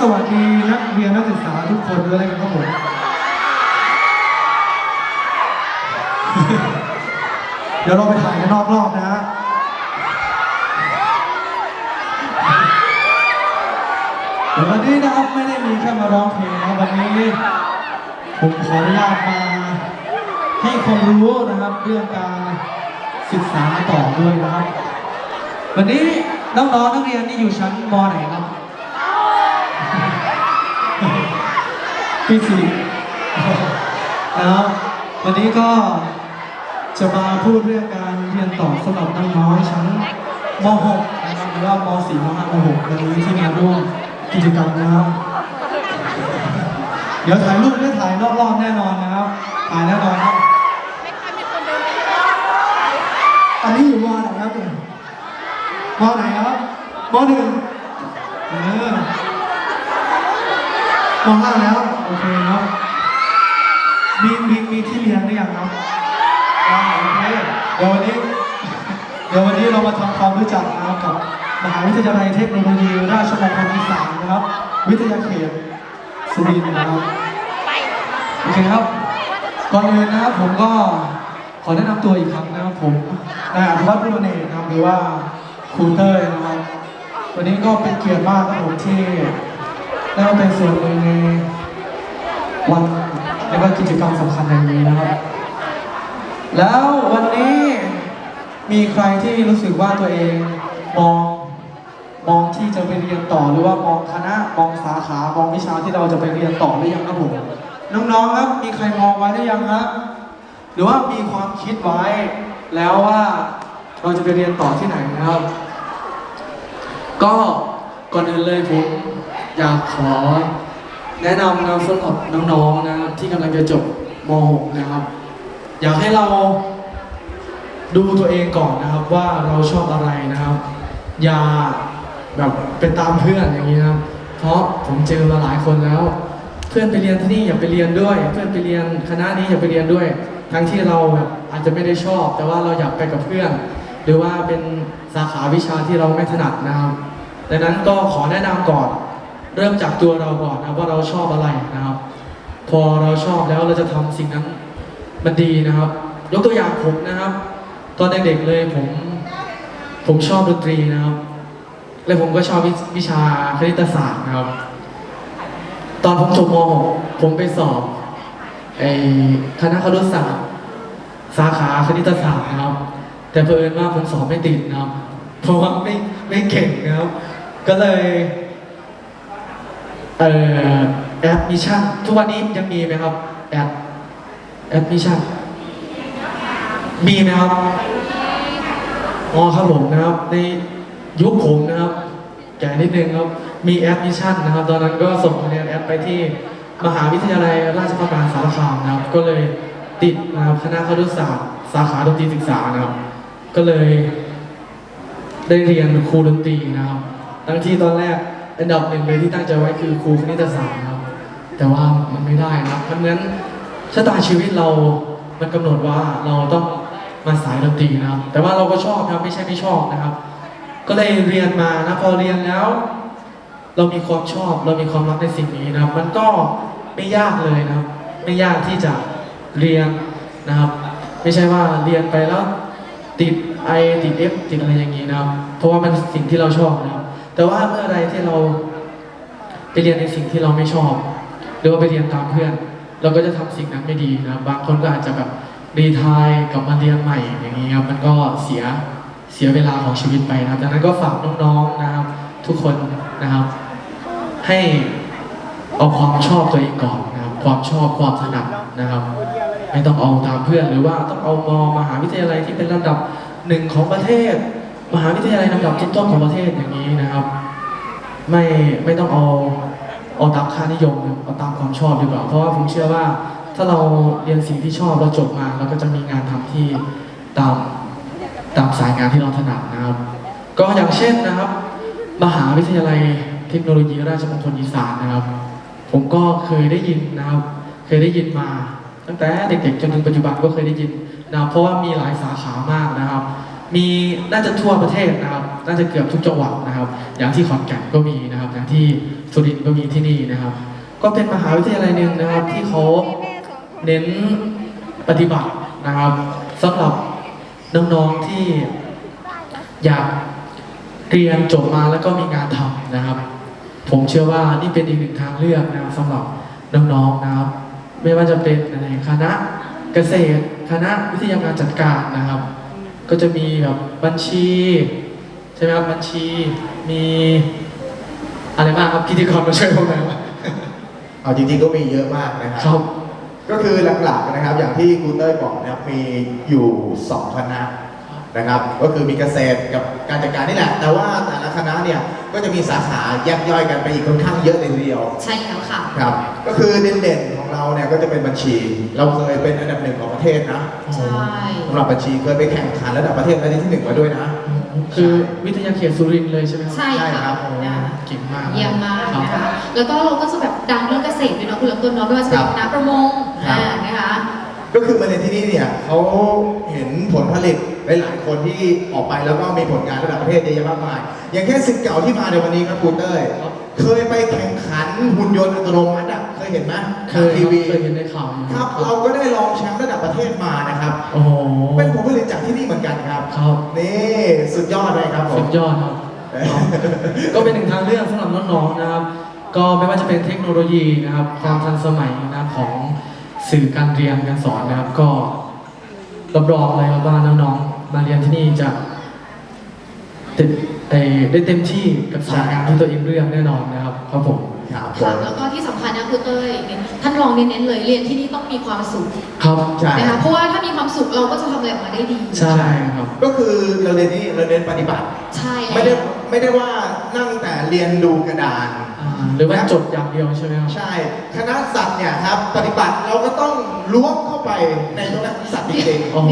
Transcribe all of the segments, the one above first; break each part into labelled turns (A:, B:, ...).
A: สวัสดีนักเรียนนักศึกษาทุกคนด้วยนะครับผมเดี๋ยวเราไปถ่ายกันนอกรอบนะฮะเดี๋ยววันนี้นะครับไม่ได้มีแค่มาร้องเพลงนะวันนี้ผมขออนุญาตมาให้ความรู้นะครับเรื่องการศึกษาต่อด้วยนะครับ วันนี้น้องๆนักเรียนนี่อยู่ชั้นมไหนครับ ปีสี่นะครับวันนี้ก็จะมาพูดเรื่องการเรียนต่อสำหรับน้องๆชั้นม .6 นะครับหรือว่าม .4 ม .5 ม .6 วันนี้ที่มาร่วมกิจกรรมนะครับ เดี๋ยวถ่ายรูปได้ถ่ายรอบๆแน่นอนนะครับ ถ่ายแน่นอนครับ
B: อันนี้
A: อยู่มไหนครับเนี่ยมไหนครับมหนึ่งเออมห้าแล้ว โอเคครับมีมีมีที่เรียนหรือยังครับอ่าโอเคเดี๋ยววันนี้ เดี๋ยววันนี้เรามาทำความรู้จักนะครับกับมหาวิทยาลัยเทคโนโลยีราชมงคลอีสานนะครับ วิทยาเขตสุรินทร์นะครับโอเคครับก่อนอื่นนะครับผมก็ขอแนะนำตัวอีกครั้งนะครับผมนายอภิวัตรบุรเนตนะครับหรือว่าครูเต้ยนะครับวันนี้ก็เป็นเกียรติมากครับผมที่ได้มาเป็นส่วนหนึ่งใน วันและก็กิจกรรมสำคัญอย่างนี้นะครับ แล้ววันนี้มีใครที่รู้สึกว่าตัวเองมองมองที่จะไปเรียนต่อหรือว่ามองคณะมองสาขามองวิชาที่เราจะไปเรียนต่อหรือยังครับผมน้องๆครับ มีใครมองไว้หรือยังครับหรือว่ามีความคิดไว้แล้วว่าเราจะไปเรียนต่อที่ไหนนะครับ ก็ก่อนอื่นเลยผมอยากขอ แนะนำนะสำหรับน้องๆนะครับที่กำลังจะจบม .6 นะครับ อยากให้เราดูตัวเองก่อนนะครับว่าเราชอบอะไรนะครับ อย่าแบบเป็นตามเพื่อนอย่างนี้นะครับ เพราะผมเจอมาหลายคนแล้ว เพื่อนไปเรียนที่นี่อย่าไปเรียนด้วย เพื่อนไปเรียนคณะนี้อย่าไปเรียนด้วย ทั้งที่เราแบบอาจจะไม่ได้ชอบ แต่ว่าเราอยากไปกับเพื่อน หรือว่าเป็นสาขาวิชาที่เราไม่ถนัดนะครับดังนั้นก็ขอแนะนำก่อน เริ่มจากตัวเราก่อนนะว่าเราชอบอะไรนะครับ พอเราชอบแล้วเราจะทำสิ่งนั้นมันดีนะครับ ยกตัวอย่างผมนะครับ ตอนเด็กๆเลยผม ผมชอบดนตรีนะครับ และผมก็ชอบวิชาคณิตศาสตร์นะครับ ตอนผมจบม .6 ผมไปสอบไอ้คณะครุศาสตร์สาขาคณิตศาสตร์นะครับ แต่เผอิญว่าผมสอบไม่ติดนะครับ เพราะว่าไม่ไม่เก่งนะครับ ก็เลย เอ่อแอดมิชั่นทุกวันนี้ยังมีไหมครับแอดแอดมิชั่นมีไหมครับอ๋อครับผมนะครับ ในยุคผมนะครับแก่นิดนึงครับมีแอดมิชั่นนะครับ ตอนนั้นก็ส่งคะแนนแอดไปที่มหาวิทยาลัยราชภัฏมหาสารคามนะครับ ก็เลยติดนะครับคณะครุศาสตร์สาขาดนตรีศึกษานะครับ ก็เลยได้เรียนครูดนตรีนะครับ ทั้งที่ตอนแรก อันดับหนึ่งเลยที่ตั้งใจไว้คือครูคณิตศาสตร์นะครับ แต่ว่ามันไม่ได้นะครับมันเหมือนชะตาชีวิตเรา มันกำหนดว่าเราต้องมาสายดนตรีนะครับ แต่ว่าเราก็ชอบนะครับไม่ใช่ไม่ชอบนะครับ ก็เลยเรียนมานะพอเรียนแล้ว เรามีความชอบเรามีความรักในสิ่งนี้นะครับ มันก็ไม่ยากเลยนะครับ ไม่ยากที่จะเรียนนะครับ ไม่ใช่ว่าเรียนไปแล้วติด I ติด F ติดอะไรอย่างนี้นะครับ เพราะว่ามันสิ่งที่เราชอบนะครับ แต่ว่าเมื่อใดที่เราไปเรียนในสิ่งที่เราไม่ชอบ หรือว่าไปเรียนตามเพื่อน เราก็จะทำสิ่งนั้นไม่ดีนะครับบางคนก็อาจจะแบบรีทายกลับมาเรียนใหม่อย่างนี้ครับมันก็เสียเสียเวลาของชีวิตไปนะครับดังนั้นก็ฝากน้องๆนะครับ ทุกคนนะครับ ให้เอาความชอบตัวเองก่อนนะครับ ความชอบความถนัดนะครับไม่ต้องเอาตามเพื่อนหรือว่าต้องเอามมหาวิทยาลัยที่เป็นลำดับหนึ่งของประเทศ มหาวิทยาลัยลำดับต้นๆของประเทศอย่างนี้นะครับ ไม่ไม่ต้องเอาเอาตามค่านิยมเอาตามความชอบดีกว่าเพราะว่าผมเชื่อว่าถ้าเราเรียนสิ่งที่ชอบเราจบมาเราก็จะมีงานทำที่ตามตามสายงานที่เราถนัดนะครับ ก็อย่างเช่นนะครับ มหาวิทยาลัยเทคโนโลยีราชมงคลอีสานนะครับ ผมก็เคยได้ยินนะครับ เคยได้ยินมา ตั้งแต่เด็กๆจนถึงปัจจุบันก็เคยได้ยินนะเพราะว่ามีหลายสาขามากนะครับ มีน่าจะทั่วประเทศนะครับ น่าจะเกือบทุกจังหวัดนะครับ อย่างที่ขอนแก่นก็มีนะครับ อย่างที่สุรินทร์ก็มีที่นี่นะครับ ก็เป็นมหาวิทยาลัยหนึ่งนะครับ ที่เขาเน้นปฏิบัตินะครับสำหรับน้องๆที่อยากเรียนจบมาแล้วก็มีงานทำนะครับ ผมเชื่อว่านี่เป็นอีกหนึ่งทางเลือกนะครับสำหรับน้องๆนะครับ ไม่ว่าจะเป็นในคณะเกษตร คณะวิทยาการจัดการนะครับ ก็จะมีแบบบัญชีใช่ไหมครับบัญชีมีอะไรบ้างครับพิธีกรมาช่วยผมหน่อยว่า
C: เอาจริงๆก็มีเยอะมากนะค
A: ครั
C: รับ ก็คือหลักๆนะครับอย่างที่ครูเต้ยบอกนะครับมีอยู่2คณะ นะครับ ก็คือมีเกษตรกับการจัดการนี่แหละ แต่ว่าแต่ละคณะเนี่ยก็จะมีสาขาแยกย่อยกันไปอีกค่อนข้างเยอะเลยทีเดียว
B: ใช่แล้วค่ะ
C: ครับ ก็คือเด่นๆของเราเนี่ยก็จะเป็นบัญชี เราเคยเป็นอันดับหนึ่งของประเทศนะ
B: ใช่
C: สำหรับบัญชีเคยไปแข่งขันระดับประเทศและที่หนึ่งมาด้วยนะ
A: คือวิทยาเขตสุรินทร์เลยใช่ไหมครับ
B: ใช่
C: ใช่ครั
B: ค่ะ
C: บ
B: นะคะ
A: เก่งมาก
B: เยี่ยมมากนะ
A: ครั
B: คะ
A: บ
B: แล้วก็เราก็จะแบบดังเรื่องเกษตรด้วยเนาะคุณลำต้นเนาะไม่ว่าจะเป็นคณะประมง
C: ครับ
B: อ่านะคะ
C: ก็คือมาเรียนที่นี่เนี่ยเขาเห็นผลผลิต หลายๆคนที่ออกไปแล้วก็มีผลงานระดับประเทศเยอะแยะมากมาย อย่างแค่สิทธิ์เก่าที่มาในวันนี้ครับครูเต้ย
A: ครับ
C: เคยไปแข่งขันหุ่นยนต์อัตโนมัติอะเคยเห็นไหม
A: เค
C: ทาง
A: ย
C: ที
A: ครับ
C: วี
A: เคยเห็นในข่าวอยู่
C: ครับ เราก็ได้รองแชมป์ระดับประเทศมานะครับ
A: โอ้โห
C: เป็นผลผลิตจากที่นี่เหมือนกันครับ
A: ครับ
C: นี่สุดยอดเลยครับผ
A: สุ
C: ม
A: ดยอดครับ ก็เป็นหนึ่งทางเลือกสำหรับน้องๆนะครับ ก็ไม่ว่าจะเป็นเทคโนโลยีนะครับความทันสมัยนะครับของสื่อการเรียนการสอนนะครับก็รับรองเลยครับว่าน้องๆ มาเรียนที่นี่จะเต็มเอ่อได้เต็มที่กับสายงานที่ตัวเองเลือกแน่นอนนะครับครับผม
C: ครับผ
B: ค่ะ
C: ม
B: แล้วก็ที่สำคัญนะคือเต้ยเนี่ยท่านรองเน้นๆเลยเรียนที่นี่ต้องมีความสุข
A: ครับ
C: ใช่
B: นะคะเพราะว่าถ้ามีความสุขเราก็จะทำอะไรออกมาได้ดี
A: ใช่ครับ
C: ก็คือเราเรียนนี่เราเรียนปฏิบัติ
B: ใช่
C: ไม่ได้
B: แล้ว
C: ไม่ได้ว่านั่งแต่เรียนดูกระดาน
A: อ่าหรือว่าจดอย่างเดียวใช่ไหมครับ
C: ใช่คณะสัตว์เนี่ยครับปฏิบัติเราก็ต้องล้วงเข้าไปในตรงนั้นสัตว์จริง
A: โอ้โห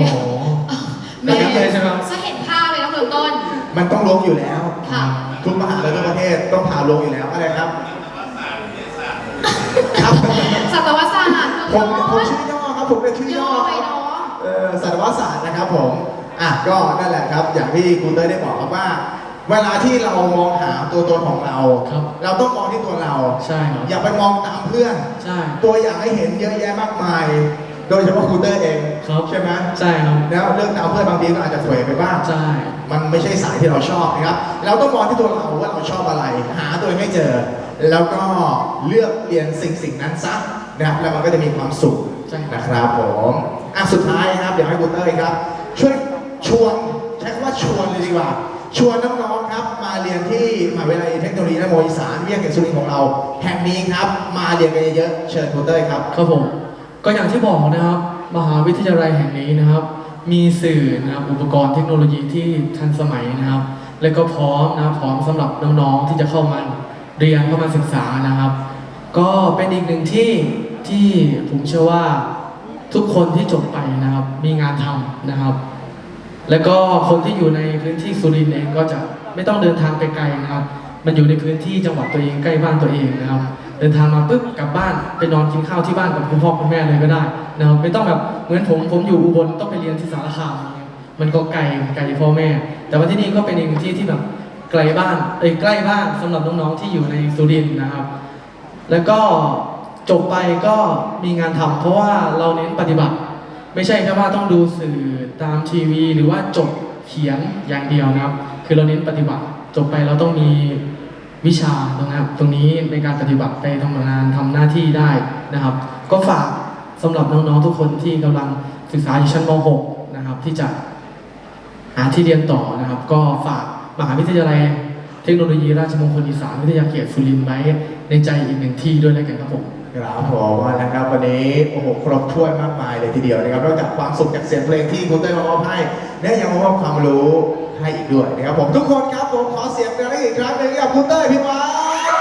B: แม่
A: แบบนั้นเลยใช่ไหมครับ
B: จะเห็นภาพเลยนะคุณต้น
C: ๆมันต้องล้วงอยู่แล้ว
B: ค่ะ
C: ทุกมหาลัยทั่วประเทศต้องผ่าล้วงอยู่แล้วอะไรครับครับ
B: สัตวศาสตร์
C: ผมผมชื่อย่อครับผมเป็นชื่อย่
B: ย่
C: อ
B: อไป
C: ครับ
B: เนาะ
C: เอ่อสัตวศาสตร์นะครับผมอะก็นั่นแหละครับ อย่างที่ครูเต้ยได้บอกครับว่า เวลาที่เรามองหาตัวตนของเรา
A: ครับ
C: เราต้องมองที่ตัวเรา
A: ใช่ครับ
C: อย่าไปมองตามเพื่อน
A: ใช่
C: ตัวอย่างให้เห็นเยอะแยะมากมาย โดยเฉพาะครูเต้ยเอง
A: ครับ
C: ใช่ไหม
A: ใช่ครับ
C: แล้วเรื่องตามเพื่อนบางทีก็อาจจะเผยไปบ้าง
A: ใช่
C: มันไม่ใช่สายที่เราชอบนะครับ เราต้องมองที่ตัวเราว่าเราชอบอะไร หาตัวเองให้เจอ แล้วก็เลือกเรียนสิ่งสิ่งนั้นซะนะครับแล้วมันก็จะมีความสุข
A: ใช่
C: นะครับผมอะสุดท้ายนะครับเดี๋ยวให้คุณเต้ยครับ ช่วยชวนใช้คำว่าชวนเลยดีกว่า ชวนน้องๆครับ มาเรียนที่มหาวิทยาลัยเทคโนโลยีนโมอีสานวิทยาเขตสุรินทร์ของเราแห่งนี้ครับ มาเรียนกันเยอะๆเชิญคุณเต้ยครับ
A: ครับผม ก็อย่างที่บอกนะครับ มหาวิทยาลัยแห่งนี้นะครับ มีสื่อนะครับอุปกรณ์เทคโนโลยีที่ทันสมัยนะครับ และก็พร้อมนะครับพร้อมสำหรับน้องๆที่จะเข้ามาเรียนเข้ามาศึกษานะครับ ก็เป็นอีกหนึ่งที่ที่ผมเชื่อว่าทุกคนที่จบไปนะครับ มีงานทำนะครับ แล้วก็คนที่อยู่ในพื้นที่สุรินทร์เองก็จะไม่ต้องเดินทางไปไกลนะครับ มันอยู่ในพื้นที่จังหวัดตัวเองใกล้บ้านตัวเองนะครับ เดินทางมาปุ๊บกลับบ้านไปนอนกินข้าวที่บ้านกับคุณพ่อคุณแม่เลยก็ได้นะครับไม่ต้องแบบเหมือนผมผมอยู่อุบลต้องไปเรียนที่สารคามมันก็ไกลไกลพ่อแม่ แต่ว่าที่นี่ก็เป็นอีกหนึ่งที่ที่แบบไกลบ้านเอ้ยใกล้บ้านสำหรับน้องๆที่อยู่ในสุรินทร์นะครับ แล้วก็จบไปก็มีงานทำเพราะว่าเราเน้นปฏิบัติ ไม่ใช่แค่ว่าต้องดูสื่อตามทีวี หรือว่าจบเขียนอย่างเดียวนะครับ คือเราเน้นปฏิบัติ จบไปเราต้องมี วิชาตรงนะครับ ตรงนี้ในการปฏิบัติไปทำงานทำหน้าที่ได้นะครับ ก็ฝากสำหรับน้องๆทุกคนที่กำลังศึกษาอยู่ชั้นม .6 นะครับ ที่จะหาที่เรียนต่อนะครับ ก็ฝากมหาวิทยาลัยเทคโนโลยีราชมงคลอีสานวิทยาเขตสุรินทร์ไว้ในใจอีกหนึ่งที่ด้วยแล้วกันครับผม
C: ครับผมนะครับวันนี้โอ้โหครบถ้วนมากมายเลยทีเดียวนะครับนอกจากความสุขจากเสียงเพลงที่คุณเต้ยมามอบให้และยังมอบความรู้ ให้อีกด้วยนะครับผมทุกคนครับผมขอเสียงกันอีกครั้งหนึ่งกับคุณเต้ยพี่วัด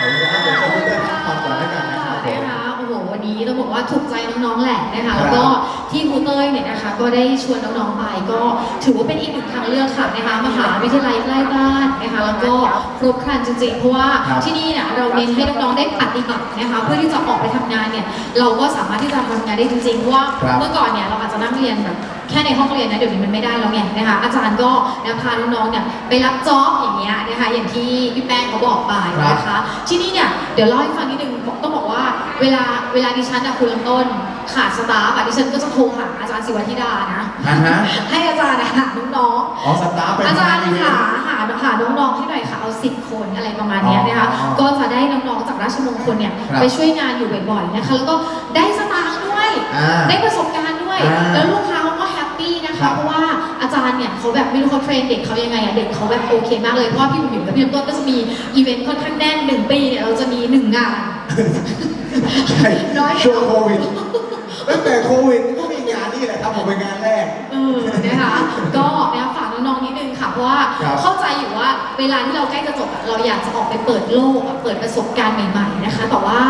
C: ขอบคุณครับเดี๋ยวเชิญคุณเต้ยพักผ่อนก่อนแล้วกันนะครับผม
B: นะคะโอ้โหวันนี้ต้องบอกว่าถูกใจน้องๆแหละนะคะ
C: ครับ
B: แล้วก็ที่ครูเต้ยเนี่ยนะคะก็ได้ชวนน้องๆไปก็ถือว่าเป็นอีกหนึ่งทางเลือกค่ะนะคะมหาวิทยาลัยใกล้บ้านนะคะแล้วก็ครบครันจริงๆ เพราะว่า
C: ครับ
B: ที่นี่เนี่ยเราเน้นให้น้องๆได้ปฏิบัตินะคะเพื่อที่จะออกไปทำงานเนี่ยเราก็สามารถที่จะทำงานได้จริงๆเพราะว่า
C: ครับ
B: เมื่อก่อนเนี่ยเราอาจจะนั่งเรียนแบบ แค่ในห้องเรียนนะเดี๋ยวนี้มันไม่ได้แล้วไงนะคะอาจารย์ก็นะพาน้องๆเนี่ยไปรับจ็อบอย่างเงี้ยนะคะอย่างที่พี่แป้งเขาบอกไปนะคะที่นี่เนี่ยเดี๋ยวเล่าให้ฟังนิดนึงบอกต้องบอกว่าเวลาเวลาดิฉันอะคุณลำต้น ขาดสตาฟอะดิฉันก็จะโทรหาอาจารย์ศิวธิดานะ
C: อ่าฮะ
B: ให้อาจารย์อะหาน้องๆ
C: อ๋อสตาฟไป
B: อาจารย์
C: ทำงนอีเวน
B: หา
C: ต์
B: หาหาน้องๆให้หน่อยค่ะเอาสิบคนอะไรประมาณเนี้ยนะคะ
C: อ๋อ
B: ก็จะได้น้องๆจากราชมงคลเนี่ย
C: ครับ
B: ไปช่วยงานอยู่บ่อยๆนะคะแล้วก็ได้สตางค์ด้วย
C: อ่า
B: ได้ประสบการณ์ด้วย
C: อ่า
B: แล้วลูกค้าเขาก็แฮปปี้นะ
C: ครั
B: คะ
C: บ
B: เพราะว่าอาจารย์เนี่ยเขาแบบไม่รู้เขาเทรนเด็กเขายังไงอะเด็กเขาแบบโอเคมากเลยเพราะว่าพี่บุ๋มบิ๋มกับพี่น้ำต้นก็จะมีอีเวนต์ค่อนข้างแน่นหนึ่งปีเนี่ยเราจะมีหนึ่งงาน
C: ใช่
B: น้อยไป
C: ช่วงโควิด ตั้งแต่โควิดก็มีงานนี่แหละครับผมเป็นงานแรก
B: เออนะคะ ก็นะฝากน้องๆนิดนึงค่ะเพราะว่า
C: ครับ
B: เข้าใจอยู่ว่าเวลาที่เราใกล้จะจบอะเราอยากจะออกไปเปิดโลกอะเปิดประสบการณ์ใหม่ ๆ นะคะ แต่ว่า